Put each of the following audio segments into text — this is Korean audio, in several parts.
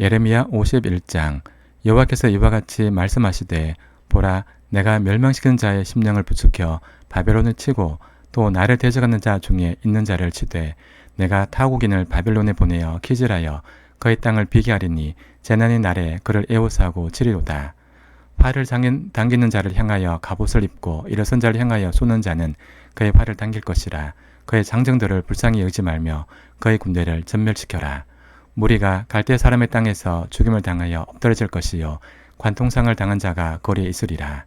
예레미야 51장 여호와께서 이와 같이 말씀하시되 보라 내가 멸망시키는 자의 심령을 부추겨 바벨론을 치고 또 나를 대적하는 자 중에 있는 자를 치되 내가 타국인을 바벨론에 보내어 키질하여 그의 땅을 비게 하리니 재난의 날에 그를 애워싸고 치리로다. 팔을 당기는 자를 향하여 갑옷을 입고 일어선 자를 향하여 쏘는 자는 그의 팔을 당길 것이라. 그의 장정들을 불쌍히 여기지 말며 그의 군대를 전멸시켜라. 무리가 갈대 사람의 땅에서 죽임을 당하여 엎드러질 것이요 관통상을 당한 자가 거리에 있으리라.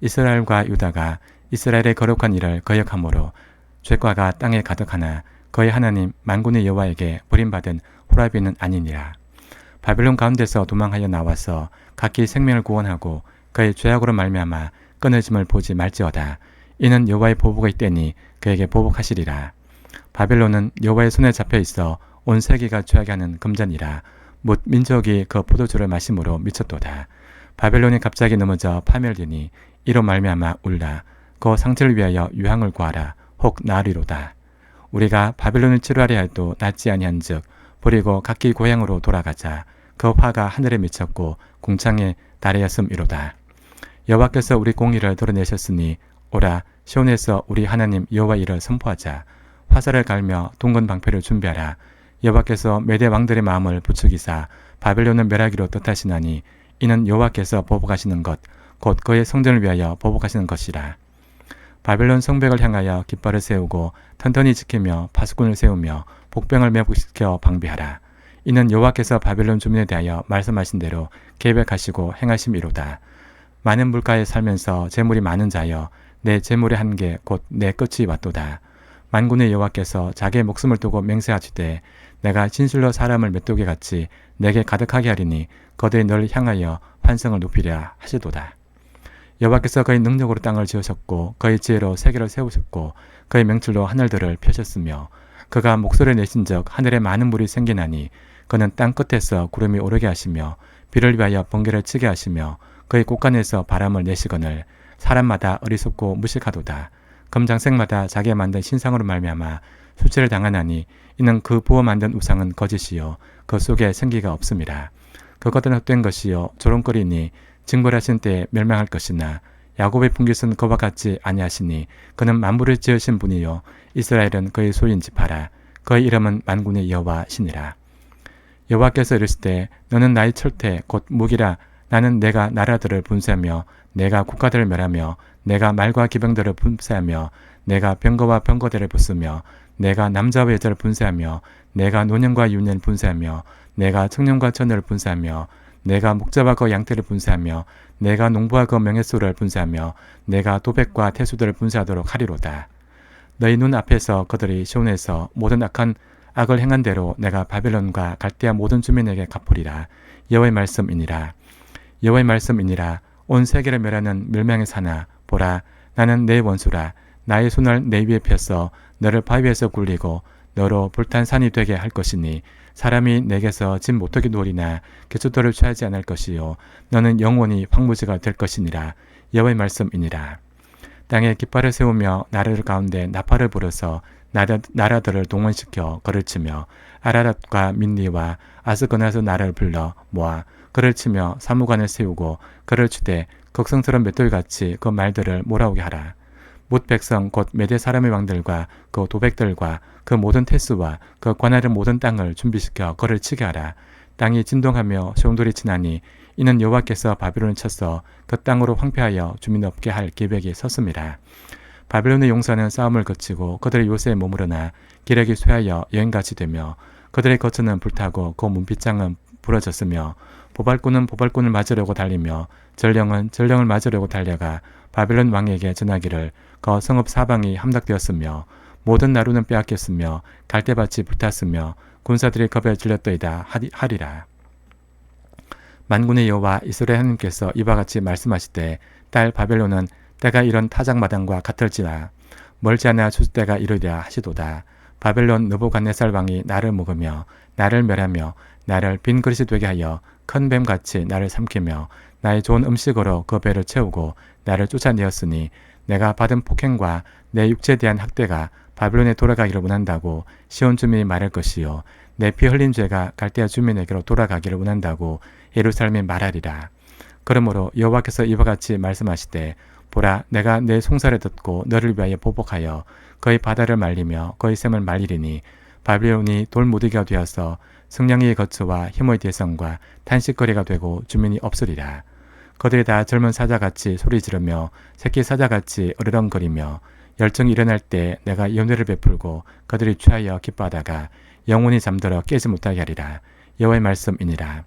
이스라엘과 유다가 이스라엘의 거룩한 일을 거역함으로 죄과가 땅에 가득하나 그의 하나님 만군의 여호와에게 버림받은 호라비는 아니니라. 바벨론 가운데서 도망하여 나와서 각기 생명을 구원하고 그의 죄악으로 말미암아 끊어짐을 보지 말지어다. 이는 여호와의 보복가 있대니 그에게 보복하시리라. 바벨론은 여호와의 손에 잡혀 있어 온 세계가 취하게 하는 금전이라 못 민족이 그 포도주를 마심으로 미쳤도다. 바벨론이 갑자기 넘어져 파멸되니 이로 말미암아 울라. 그 상처를 위하여 유황을 구하라. 혹 나으리로다. 우리가 바벨론을 치료하려 해도 낫지 아니한즉 버리고 각기 고향으로 돌아가자. 그 화가 하늘에 미쳤고 궁창에 달하였음이로다. 여호와께서 우리 공의를 드러내셨으니 오라 시온에서 우리 하나님 여호와 일을 선포하자. 화살을 갈며 동건 방패를 준비하라. 여호와께서 메대 왕들의 마음을 부추기사 바벨론을 멸하기로 뜻하시나니 이는 여호와께서 보복하시는 것 곧 그의 성전을 위하여 보복하시는 것이라. 바벨론 성벽을 향하여 깃발을 세우고 튼튼히 지키며 파수꾼을 세우며 복병을 매복시켜 방비하라. 이는 여호와께서 바벨론 주민에 대하여 말씀하신 대로 계획하시고 행하심이로다. 많은 물가에 살면서 재물이 많은 자여 내 재물의 한계 곧 내 끝이 왔도다. 만군의 여호와께서 자기의 목숨을 두고 맹세하시되 내가 진실로 사람을 메뚜기 같이 내게 가득하게 하리니 거대히 널 향하여 환성을 높이랴 하시도다. 여호와께서 그의 능력으로 땅을 지으셨고 그의 지혜로 세계를 세우셨고 그의 명철로 하늘들을 펴셨으며 그가 목소리를 내신 적 하늘에 많은 물이 생기나니 그는 땅 끝에서 구름이 오르게 하시며 비를 위하여 번개를 치게 하시며 그의 곳간에서 바람을 내시거늘 사람마다 어리석고 무식하도다. 검장색마다 자기가 만든 신상으로 말미암아 수치를 당하나니 이는 그 부어 만든 우상은 거짓이요. 그 속에 생기가 없습니다. 그것은 헛된 것이요. 조롱거리니 징벌하신 때에 멸망할 것이나 야곱의 분깃은 그와 같지 아니하시니 그는 만물을 지으신 분이요. 이스라엘은 그의 소인 지 파라. 그의 이름은 만군의 여호와시니라. 여호와께서 이르시되 너는 나의 철퇴 곧 무기라 나는 내가 나라들을 분쇄하며 내가 국가들을 멸하며 내가 말과 기병들을 분쇄하며 내가 병거와 병거대를 부수며 내가 남자와 여자를 분쇄하며 내가 노년과 유년을 분쇄하며 내가 청년과 처녀를 분쇄하며 내가 목자와 그 양태를 분쇄하며 내가 농부와 그 명예소를 분쇄하며 내가 도백과 태수들을 분쇄하도록 하리로다. 너희 눈 앞에서 그들이 시온에서 모든 악한 악을 행한 대로 내가 바벨론과 갈대아 모든 주민에게 갚으리라. 여호와의 말씀이니라. 여호와의 말씀이니라. 온 세계를 멸하는 멸망의 사나 보라 나는 내 원수라. 나의 손을 내 위에 펴서 너를 바위에서 굴리고 너로 불탄 산이 되게 할 것이니 사람이 내게서 진 못하게 노리나 개수도를 취하지 않을 것이요. 너는 영원히 황무지가 될 것이니라. 여호와의 말씀이니라. 땅에 깃발을 세우며 나라를 가운데 나팔을 불어서 나라, 나라 들을 동원시켜 걸을 치며 아라랏과 민니와 아스건에서 나라를 불러 모아 그를 치며 사무관을 세우고 그를 주되 걱성스러운 맷돌같이 그 말들을 몰아오게 하라. 못 백성 곧 메대 사람의 왕들과 그 도백들과 그 모든 태수와 그 관할의 모든 땅을 준비시켜 그를 치게 하라. 땅이 진동하며 소용돌이 치나니 이는 여호와께서 바벨론을 쳐서 그 땅으로 황폐하여 주민 없게 할 계획이 섰습니다. 바벨론의 용사는 싸움을 거치고 그들의 요새에 머무르나 기력이 쇠하여 여행같이 되며 그들의 거처는 불타고 그 문빗장은 부러졌으며 보발꾼은 보발꾼을 맞으려고 달리며 전령은 전령을 맞으려고 달려가 바벨론 왕에게 전하기를 그 성읍 사방이 함락되었으며 모든 나루는 빼앗겼으며 갈대밭이 불탔으며 군사들이 겁에 질렸더이다 하리라. 만군의 여호와 이스라엘 하나님께서 이와 같이 말씀하시되 딸 바벨론은 때가 이런 타작마당과 같을지라 멀지 않아 주수 때가 이르리라 하시도다. 바벨론 느부갓네살 왕이 나를 먹으며 나를 멸하며 나를 빈 그릇이 되게 하여 큰 뱀같이 나를 삼키며 나의 좋은 음식으로 그 배를 채우고 나를 쫓아내었으니 내가 받은 폭행과 내 육체에 대한 학대가 바벨론에 돌아가기를 원한다고 시온 주민이 말할 것이요 내 피 흘린 죄가 갈대아 주민에게로 돌아가기를 원한다고 예루살렘에 말하리라. 그러므로 여호와께서 이와 같이 말씀하시되 보라 내가 내 송사를 듣고 너를 위하여 보복하여 거의 바다를 말리며 거의 샘을 말리리니 바빌론이 돌무더기가 되어서 승냥이의 거처와 힘의 대성과 탄식거리가 되고 주민이 없으리라. 그들이 다 젊은 사자같이 소리 지르며 새끼 사자같이 어르렁거리며 열정이 일어날 때 내가 연회를 베풀고 그들이 취하여 기뻐하다가 영원히 잠들어 깨지 못하게 하리라. 여호와의 말씀이니라.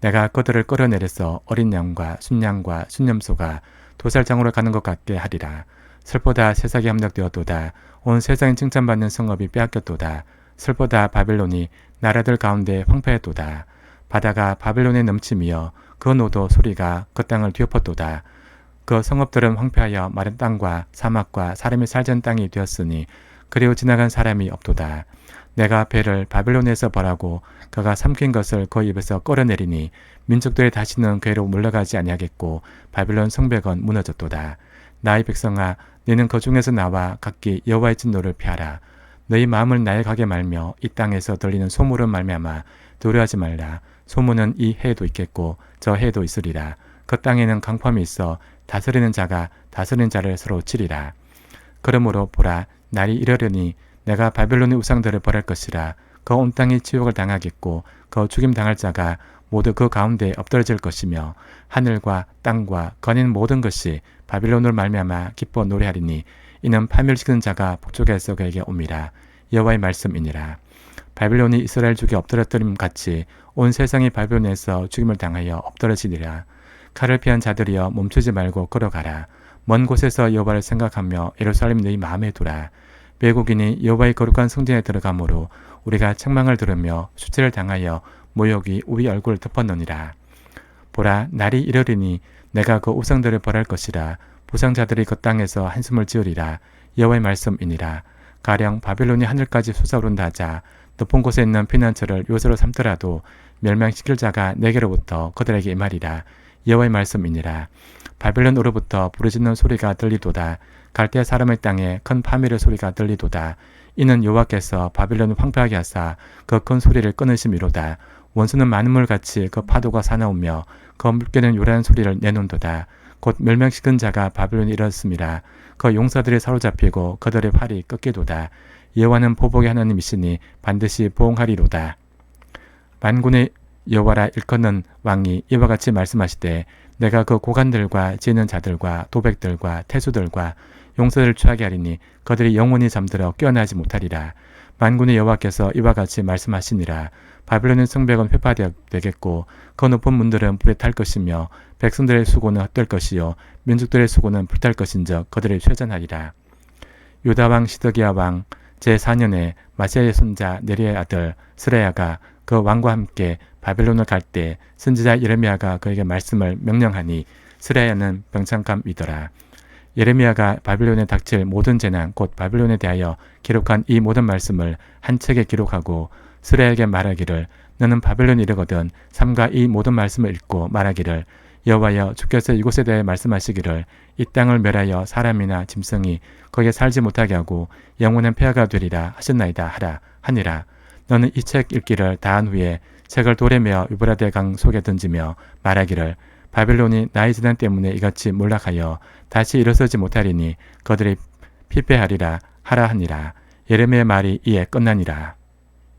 내가 그들을 끌어내려서 어린 양과 순양과 순념소가 도살장으로 가는 것 같게 하리라. 슬보다 세상이 함락되었도다. 온 세상이 칭찬받는 성읍이 빼앗겼도다. 슬보다 바벨론이 나라들 가운데 황폐했도다. 바다가 바벨론에 넘치며 그 노도 소리가 그 땅을 뒤엎었도다. 그 성읍들은 황폐하여 마른 땅과 사막과 사람이 살던 땅이 되었으니 그리고 지나간 사람이 없도다. 내가 배를 바벨론에서 벌하고 그가 삼킨 것을 그 입에서 끌어내리니 민족들이 다시는 그로 물러가지 아니하겠고 바벨론 성벽은 무너졌도다. 나의 백성아 너는 그 중에서 나와 각기 여호와의 진노를 피하라. 너희 마음을 나에 가게 말며 이 땅에서 들리는 소문을 말미암아 두려워하지 말라. 소문은 이 해에도 있겠고 저 해에도 있으리라. 그 땅에는 강펌이 있어 다스리는 자가 다스리는 자를 서로 치리라. 그러므로 보라 날이 이르려니 내가 바벨론의 우상들을 벌할 것이라. 그 온 땅이 지옥을 당하겠고 그 죽임 당할 자가 모두 그 가운데 엎드러질 것이며 하늘과 땅과 거닌 모든 것이 바빌론을 말미암아 기뻐 노래하리니 이는 파멸시키는 자가 북쪽에서 그에게 옵니다. 여호와의 말씀이니라. 바빌론이 이스라엘 죽에 엎드러뜨림 같이 온 세상이 바빌론에서 죽임을 당하여 엎드러지리라. 칼을 피한 자들이여 멈추지 말고 걸어가라. 먼 곳에서 여호와를 생각하며 예루살렘 너희 마음에 두라. 외국인이 여호와의 거룩한 성전에 들어가므로 우리가 책망을 들으며 수치를 당하여 모욕이 우리 얼굴을 덮었느니라. 보라 날이 이르리니 내가 그 우상들을 벌할 것이라 부상자들이 그 땅에서 한숨을 지으리라. 여호와의 말씀이니라. 가령 바벨론이 하늘까지 솟아오른다 하자 높은 곳에 있는 피난처를 요새로 삼더라도 멸망시킬 자가 내게로부터 그들에게 임하리라. 여호와의 말씀이니라. 바벨론으로부터 부르짖는 소리가 들리도다. 갈대 사람의 땅에 큰 파멸의 소리가 들리도다. 이는 여호와께서 바벨론을 황폐하게 하사 그 큰 소리를 끊으심이로다. 원수는 많은 물같이 그 파도가 사나우며 그 물개는 요란한 소리를 내놓는도다 곧 멸망시킨 자가 바벨론에 이르렀습니다. 그 용사들이 사로잡히고 그들의 팔이 꺾이도다. 여호와는 보복의 하나님이시니 반드시 보응하리로다. 만군의 여호와라 일컫는 왕이 이와 같이 말씀하시되 내가 그 고관들과 지는 자들과 도백들과 태수들과 용사들을 취하게 하리니 그들이 영원히 잠들어 깨어나지 못하리라. 만군의 여호와께서 이와 같이 말씀하시니라. 바벨론의 성벽은 회파되겠고 그 높은 문들은 불에 탈 것이며 백성들의 수고는 헛될 것이요 민족들의 수고는 불탈 것인즉 그들이 쇠전하리라. 유다 왕 시드기야 왕 제4년에 마시아의 손자 네리의 아들 스레야가 그 왕과 함께 바벨론을 갈 때 선지자 예레미야가 그에게 말씀을 명령하니 스레야는 병창감이더라. 예레미야가 바빌론에 닥칠 모든 재난 곧 바빌론에 대하여 기록한 이 모든 말씀을 한 책에 기록하고 스레에게 말하기를 너는 바벨론에 이르거든 삼가 이 모든 말씀을 읽고 말하기를 여호와여 주께서 이곳에 대해 말씀하시기를 이 땅을 멸하여 사람이나 짐승이 거기에 살지 못하게 하고 영원한 폐하가 되리라 하셨나이다 하라 하니라. 너는 이 책 읽기를 다한 후에 책을 돌에 메어 유브라데 강 속에 던지며 말하기를 바벨론이 나의 재난 때문에 이같이 몰락하여 다시 일어서지 못하리니 그들이 피폐하리라 하라 하니라. 예레미의 말이 이에 끝나니라